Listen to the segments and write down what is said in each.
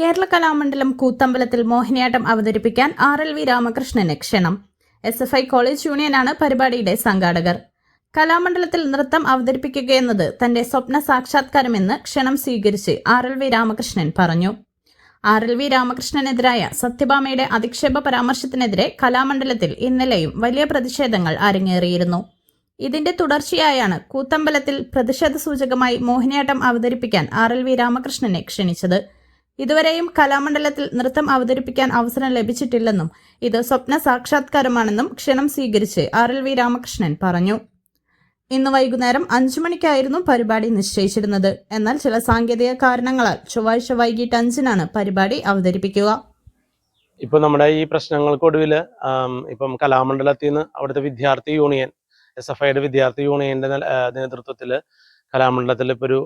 കേരള കലാമണ്ഡലം കൂത്തമ്പലത്തിൽ മോഹിനിയാട്ടം അവതരിപ്പിക്കാൻ R L V രാമകൃഷ്ണന് ക്ഷണം. എസ് എഫ് ഐ കോളേജ് യൂണിയനാണ് പരിപാടിയുടെ സംഘാടകർ. കലാമണ്ഡലത്തിൽ നൃത്തം അവതരിപ്പിക്കുകയെന്നത് തന്റെ സ്വപ്ന സാക്ഷാത്കാരമെന്ന് ക്ഷണം സ്വീകരിച്ച് ആർ എൽ വി രാമകൃഷ്ണൻ പറഞ്ഞു. ആർ എൽ വി രാമകൃഷ്ണനെതിരായ സത്യഭാമയുടെ അധിക്ഷേപ പരാമർശത്തിനെതിരെ കലാമണ്ഡലത്തിൽ ഇന്നലെയും വലിയ പ്രതിഷേധങ്ങൾ അരങ്ങേറിയിരുന്നു. ഇതിന്റെ തുടർച്ചയായാണ് കൂത്തമ്പലത്തിൽ പ്രതിഷേധ സൂചകമായി മോഹിനിയാട്ടം അവതരിപ്പിക്കാൻ ആർ എൽ വി രാമകൃഷ്ണനെ ക്ഷണിച്ചത്. ഇതുവരെയും കലാമണ്ഡലത്തിൽ നൃത്തം അവതരിപ്പിക്കാൻ അവസരം ലഭിച്ചിട്ടില്ലെന്നും ഇത് സ്വപ്ന സാക്ഷാത്കാരമാണെന്നും ക്ഷണം സ്വീകരിച്ച് ആർ എൽ വി രാമകൃഷ്ണൻ പറഞ്ഞു. ഇന്ന് വൈകുന്നേരം അഞ്ചു മണിക്കായിരുന്നു പരിപാടി നിശ്ചയിച്ചിരുന്നത്. എന്നാൽ ചില സാങ്കേതിക കാരണങ്ങളാൽ ചൊവ്വാഴ്ച വൈകിട്ട് അഞ്ചിനാണ് പരിപാടി അവതരിപ്പിക്കുക. ഇപ്പൊ നമ്മുടെ ഈ പ്രശ്നങ്ങൾക്കൊടുവിൽ ഇപ്പം കലാമണ്ഡലത്തിൽ നിന്ന് അവിടുത്തെ വിദ്യാർത്ഥി യൂണിയൻ എസ് എഫ് ഐയുടെ വിദ്യാർത്ഥി യൂണിയന്റെ നേതൃത്വത്തിൽ കലാമണ്ഡലത്തിൽ ഇപ്പോൾ ഒരു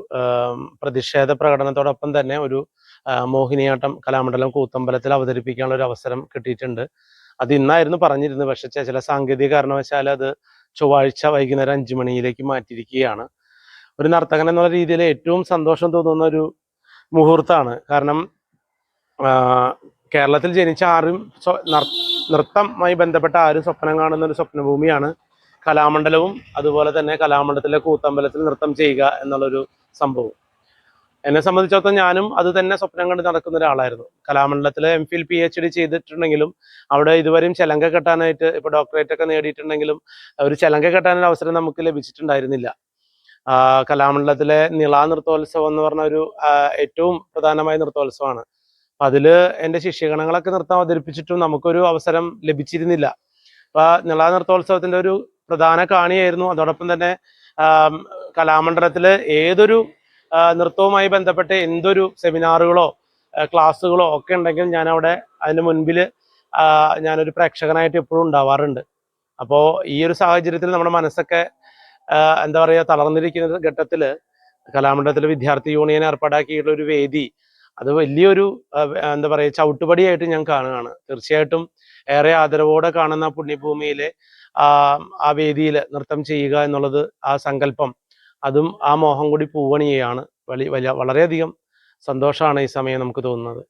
പ്രതിഷേധ പ്രകടനത്തോടൊപ്പം തന്നെ ഒരു മോഹിനിയാട്ടം കലാമണ്ഡലം കൂത്തമ്പലത്തിൽ അവതരിപ്പിക്കാനുള്ള ഒരു അവസരം കിട്ടിയിട്ടുണ്ട്. അത് ഇന്നായിരുന്നു പറഞ്ഞിരുന്നത്. പക്ഷെ ചില സാങ്കേതിക കാരണവശാൽ അത് ചൊവ്വാഴ്ച വൈകുന്നേരം അഞ്ചു മണിയിലേക്ക് മാറ്റിയിരിക്കുകയാണ്. ഒരു നർത്തകൻ എന്നുള്ള രീതിയിൽ ഏറ്റവും സന്തോഷം തോന്നുന്ന ഒരു മുഹൂർത്തമാണ്. കാരണം കേരളത്തിൽ ജനിച്ച ആരും നൃത്തമായി ബന്ധപ്പെട്ട ആരും സ്വപ്നം കാണുന്ന ഒരു സ്വപ്നഭൂമിയാണ് കലാമണ്ഡലവും അതുപോലെ തന്നെ കലാമണ്ഡലത്തിലെ കൂത്തമ്പലത്തിൽ നൃത്തം ചെയ്യുക എന്നുള്ളൊരു സംഭവം. എന്നെ സംബന്ധിച്ചിടത്തോളം ഞാനും അത് തന്നെ സ്വപ്നം കണ്ട് നടക്കുന്ന ഒരാളായിരുന്നു. കലാമണ്ഡലത്തിലെ M Phil P H D ചെയ്തിട്ടുണ്ടെങ്കിലും അവിടെ ഇതുവരെയും ചെലങ്ക കെട്ടാനായിട്ട് ഇപ്പൊ ഡോക്ടറേറ്റ് ഒക്കെ നേടിയിട്ടുണ്ടെങ്കിലും ഒരു ചെലങ്ക കെട്ടാനൊരു അവസരം നമുക്ക് ലഭിച്ചിട്ടുണ്ടായിരുന്നില്ല. കലാമണ്ഡലത്തിലെ നിള നൃത്തോത്സവം എന്ന് പറഞ്ഞ ഒരു ഏറ്റവും പ്രധാനമായ നൃത്തോത്സവമാണ്. അപ്പൊ അതിൽ എന്റെ ശിഷ്യഗണങ്ങളൊക്കെ നൃത്തം അവതരിപ്പിച്ചിട്ടും നമുക്കൊരു അവസരം ലഭിച്ചിരുന്നില്ല. അപ്പൊ നിള നൃത്തോത്സവത്തിന്റെ ഒരു പ്രധാന കാണിയായിരുന്നു. അതോടൊപ്പം തന്നെ കലാമണ്ഡലത്തിൽ ഏതൊരു നൃത്തവുമായി ബന്ധപ്പെട്ട് എന്തൊരു സെമിനാറുകളോ ക്ലാസ്സുകളോ ഒക്കെ ഉണ്ടെങ്കിൽ ഞാൻ അവിടെ അതിന് മുൻപിൽ ഞാനൊരു പ്രേക്ഷകനായിട്ട് എപ്പോഴും ഉണ്ടാവാറുണ്ട്. അപ്പോൾ ഈ ഒരു സാഹചര്യത്തിൽ നമ്മുടെ മനസ്സൊക്കെ എന്താ പറയുക തളർന്നിരിക്കുന്ന ഘട്ടത്തിൽ കലാമണ്ഡലത്തിലെ വിദ്യാർത്ഥി യൂണിയൻ ഏർപ്പാടാക്കിയിട്ടുള്ള ഒരു വേദി അത് വലിയൊരു എന്താ പറയുക ചവിട്ടുപടിയായിട്ട് ഞാൻ കാണുകയാണ്. തീർച്ചയായിട്ടും ഏറെ ആദരവോടെ കാണുന്ന പുണ്യഭൂമിയിലെ ആ ആ വേദിയിൽ നൃത്തം ചെയ്യുക എന്നുള്ളത് ആ സങ്കല്പം. അതും ആ മോഹം കൂടി പൂവണിയാണ് വലിയ വലിയ വളരെയധികം സന്തോഷമാണ് ഈ സമയം നമുക്ക് തോന്നുന്നത്.